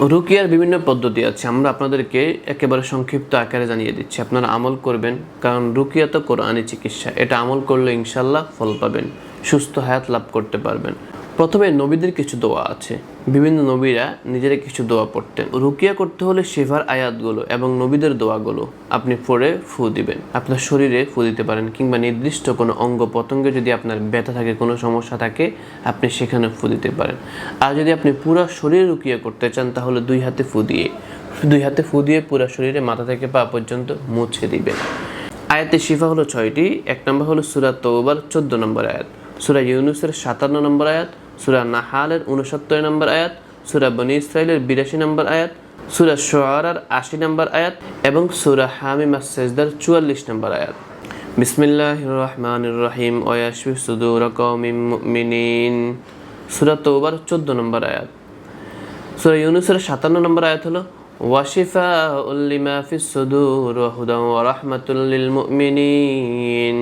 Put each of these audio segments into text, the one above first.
রুকিয়ার বিভিন্ন পদ্ধতি আছে। আমরা আপনাদেরকে একেবারে সংক্ষিপ্ত আকারে জানিয়ে দিচ্ছি। আপনারা আমল করবেন, কারণ রুকিয়া তো কোরআনি চিকিৎসা। এটা আমল করলে ইনশাল্লাহ ফল পাবেন, সুস্থ হায়াত লাভ করতে পারবেন। প্রথমে নবীদের কিছু দোয়া আছে। বিভিন্ন নবীরা নিজেরা কিছু দোয়া পড়তেন। রুকিয়া করতে হলে শেফার আয়াতগুলো এবং নবীদের দোয়াগুলো আপনি পড়ে ফু দিবেন। আপনার শরীরে ফু দিতে পারেন কিংবা নির্দিষ্ট কোনো অঙ্গ প্রত্যঙ্গে যদি আপনার ব্যথা থাকে, কোনো সমস্যা থাকে, আপনি সেখানে ফু দিতে পারেন। আর যদি আপনি পুরো শরীরে রুকিয়া করতে চান, তাহলে দুই হাতে ফু দিয়ে, দুই হাতে ফু দিয়ে পুরো শরীরে মাথা থেকে পা পর্যন্ত মুছে দিবেন। আয়াতে শিফা হলো ছয়টি। এক নম্বর হলো সুরা তৌবার চোদ্দ নম্বর আয়াত। সুরা ইউনুসের সাতান্ন নম্বর আয়াত। সুরা নাহালের উনসত্তর নম্বর আয়াত, সুরা বনি ইসরায়েলের বিরাশি নম্বর আয়াত, সুরা শোয়ারার আশি নম্বর আয়াত এবং সুরা হামিমা সেজদার চুয়াল্লিশ নম্বর আয়াত। বিসমিল্লাহ রহমান রহিম ওয়াশফি সুদুর মুমিনিন। সুরা তৌবার চোদ্দ নম্বর আয়াত। সুরা ইউনুসের সাতান্ন নম্বর আয়াত হলো ওয়াশিফা উল্লিমা ফিস সুদুর ওয়াহুদা ওয়া রাহমাতুল মুমিনিন।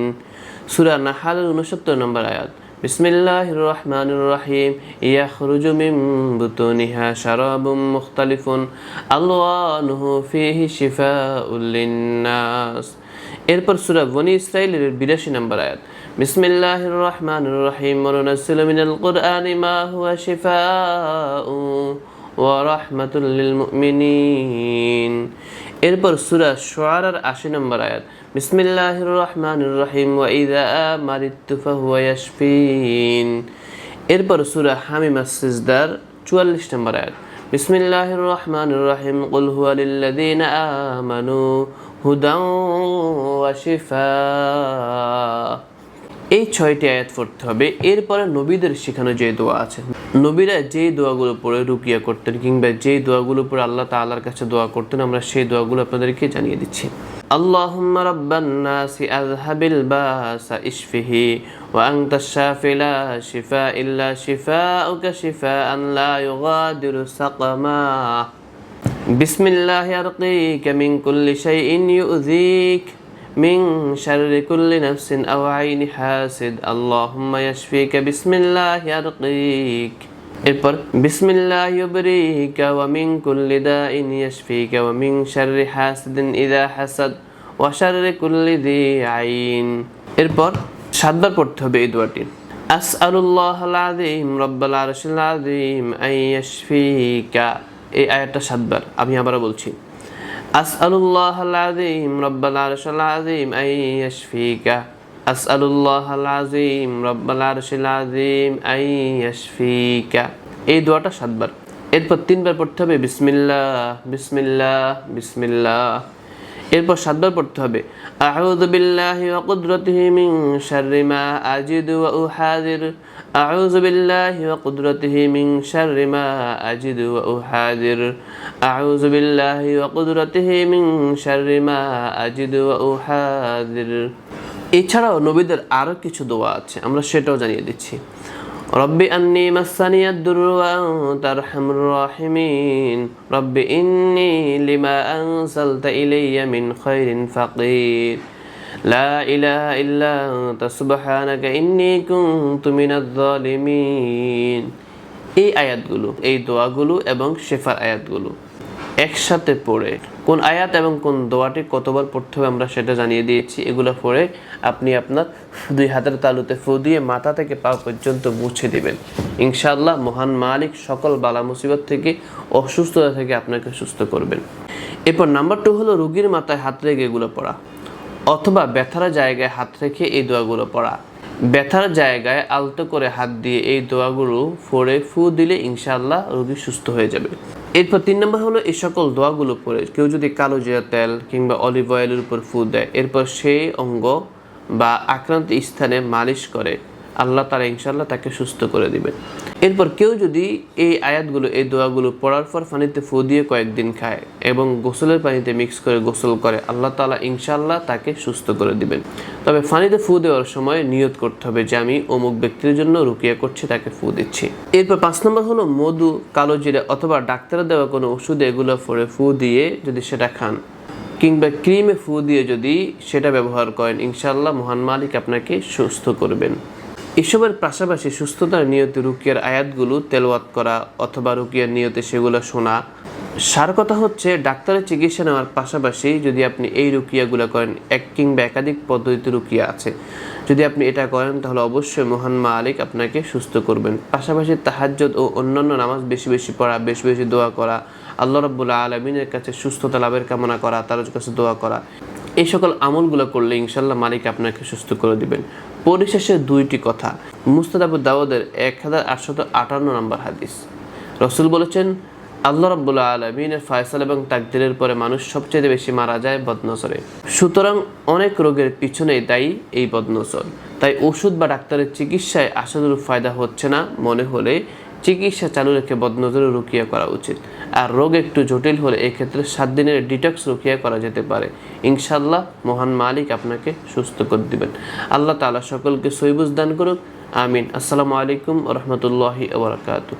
সূরা নাহালের 69 নম্বর আয়াত। বিসমিল্লাহির রহমানির রহিম ইয়া মিন বুতুনিহা শারাবুম মুখতালিফুন। আলওয়ানুহু ফীহি শিফাউল লিন্নাস। এরপর সুরা বনি ইসরায়েলের বিরাশি নম্বর আয়াত। বিসমিল্লাহির রহমানির রহিম নুনাজ্জিলু মিনাল কুরআনি মা হুয়া শিফাউ। ورحمة للمؤمنين এরপর সুরা শুআরার আশি নম্বর আয়াত বিসমিল্লাহির রহমানির রহিম ওয়া ইযা মারিতু ফাহুয়া ইয়াশফিন এরপর সুরা হামিমা সিজদার চুয়াল্লিশ নম্বর আয়াত বিসমিল্লাহির রহমানির রহিম কুল হুয়া লিল্লাযীনা আমানু হুদান ওয়া শিফা এই ছয়টি আয়াত পড়তে হবে এরপরে নবীদের শেখানো যে দোয়া আছে নবীরা যে দোয়াগুলো পড়ে রুকিয়া করতেন কিংবা যে দোয়াগুলো পড়ে আল্লাহ তাআলার কাছে দোয়া করতেন আমরা সেই দোয়াগুলো আপনাদেরকে জানিয়ে দিচ্ছি اللهم رب الناس أذهب الباس اشفه وأنت الشافي لا شفاء إلا شفاءك شفاء لا يغادر سقما بسم الله أرقيك من كل شيء يؤذيك من شر كل نفس أو عين حاسد اللهم يشفيك بسم الله أرقيك এরপর বিসমিল্লাহ ইউবরিকা ওয়া মিন কুল্লি দাইন ইয়াশফিকা ওয়া মিন শাররি হাসিদিন ইযা হাসাদ ওয়া শাররি কুল্লি যি আইন এরপর সাতবার পড়তে হবে এই দোয়াটি আসআলুল্লাহ আল আযীম রব্বাল আরশিল আযীম আন ইয়াশফিকা এই আয়াতটা সাতবার আমি আবারও বলছি আসআলুল্লাহ الله العظيم رب العرش العظيم أن يشفيك أسأل الله العظيم رب العرش العظيم أن يشفيك এই দোয়াটা সাতবার এরপর তিনবার পড়তে হবে বিসমিল্লাহ বিসমিল্লাহ বিসমিল্লাহ এরপর সাতবার পড়তে হবে। আউযু বিল্লাহি ওয়া কুদরতিহি মিন শাররি মা আজিদু ওয়া উহাদির আউযু বিল্লাহি ওয়া কুদরতিহি মিন শাররি মা আজিদু ওয়া উহাদির আউযু বিল্লাহি ওয়া কুদরতিহি মিন শাররি মা আজিদু ওয়া উহাদির এছাড়াও নবীদের আরও কিছু দোয়া আছে, আমরা সেটাও জানিয়ে দিচ্ছি। রব্বি আন্নি মাসানিয়াদ দুরু তার হামর রাহিমিন। রব্বি ইন্নি লিমা আনসালতা ইলাইয়া মিন খাইরিন ফাকির। লা ইলাহা ইল্লা আনতা, সুবহানাকা ইন্নী কুনতু মিনাজ জালিমিন এই আয়াতগুলো, এই দোয়াগুলো এবং শেফার আয়াতগুলো একসাথে পড়ে কোন আয়াত এবং কোন দোয়াটি কতবার পড়তে হবে আমরা সেটা জানিয়ে দিয়েছি। এগুলো পড়ে আপনি আপনার দুই হাতের তালুতে ফু দিয়ে মাথা থেকে পা পর্যন্ত মুছে দিবেন। ইনশাআল্লাহ মহান মালিক সকল বালা মুসিবত থেকে, অসুস্থতা থেকে আপনাকে সুস্থ করবেন। এরপর নাম্বার টু হলো রুগীর মাথায় হাত রেখে এগুলো পড়া অথবা ব্যথার জায়গায় হাত রেখে এই দোয়াগুলো পড়া। ব্যথার জায়গায় আলতো করে হাত দিয়ে এই দোয়াগুলো ফোড়ে ফু দিলে ইনশাআল্লাহ রোগী সুস্থ হয়ে যাবে। এরপর তিন নম্বর হলো এই সকল দোয়াগুলো পরে কেউ যদি কালো জিরা তেল কিংবা অলিভ অয়েলের উপর ফু দেয়, এরপর সেই অঙ্গ বা আক্রান্ত স্থানে মালিশ করে, আল্লাহ তারা ইনশাল্লাহ তাকে সুস্থ করে দিবে এরপর কেউ যদি এই আয়াতগুলো, এই দোয়াগুলো পড়ার পর পানিতে ফু দিয়ে কয়েকদিন খায় এবং গোসলের পানিতে মিক্স করে গোসল করে, আল্লাহ তালা ইনশাল্লাহ তাকে সুস্থ করে দিবেন। তবে পানিতে ফু দেওয়ার সময় নিয়ত করতে হবে যে আমি অমুক ব্যক্তির জন্য রুকিয়া করছি, তাকে ফু দিচ্ছি। এরপর পাঁচ নম্বর হলো মধু, কালো জিরা অথবা ডাক্তারের দেওয়া কোনো ওষুধে এগুলো পরে ফু দিয়ে যদি সেটা খান কিংবা ক্রিমে ফু দিয়ে যদি সেটা ব্যবহার করেন ইনশাল্লাহ মহান মালিক আপনাকে সুস্থ করবেন। এসবের পাশাপাশি সুস্থতার নিয়তে রুকিয়ার আয়াতগুলো তেলওয়াত করা অথবা রুকিয়ার নিয়তে সেগুলো শোনা। সার কথা হচ্ছে, ডাক্তারের চিকিৎসা নেওয়ার পাশাপাশি যদি আপনি এই রুকিয়াগুলো করেন, এক কিংবা একাধিক পদ্ধতিতে রুকিয়া আছে। যদি আপনি এটা করেন, তাহলে অবশ্যই মহান মালিক আপনাকে সুস্থ করবেন। পাশাপাশি তাহাজ্জুদ ও অন্যান্য নামাজ বেশি বেশি পড়া, বেশি বেশি দোয়া করা, আল্লাহ রাব্বুল আলমিনের কাছে সুস্থতা লাভের কামনা করা, তার কাছে দোয়া করা। এই সকল আমলগুলো করলে ইনশাল্লাহ মালিক আপনাকে সুস্থ করে দিবেন। পরিশেষে দুইটি কথা। মুস্তাদাবু দাউদের এক হাজার আটশত আটান্ন নম্বর হাদিস। রসুল বলেছেন, আল্লাহ রাব্বুল আলমিনের ফয়সাল এবং তাকদিরের পরে মানুষ সবচেয়ে বেশি মারা যায় বদনজরে। সুতরাং অনেক রোগের পিছনেই দায়ী এই বদনজর। তাই ওষুধ বা ডাক্তারের চিকিৎসায় আশানুরূপ ফায়দা হচ্ছে না মনে হলে চিকিৎসা চালু রেখে বদনজরে রুকিয়া করা উচিত। আর রোগ একটু জটিল হলে এক্ষেত্রে সাত দিনের ডিটক্স রুকিয়া করা যেতে পারে। ইনশাল্লাহ মহান মালিক আপনাকে সুস্থ করে দিবেন। আল্লাহ তালা সকলকে সৈবুজ দান করুক। আমিন। আসসালামু আলাইকুম রহমতুল্লাহি ওবরাকাতু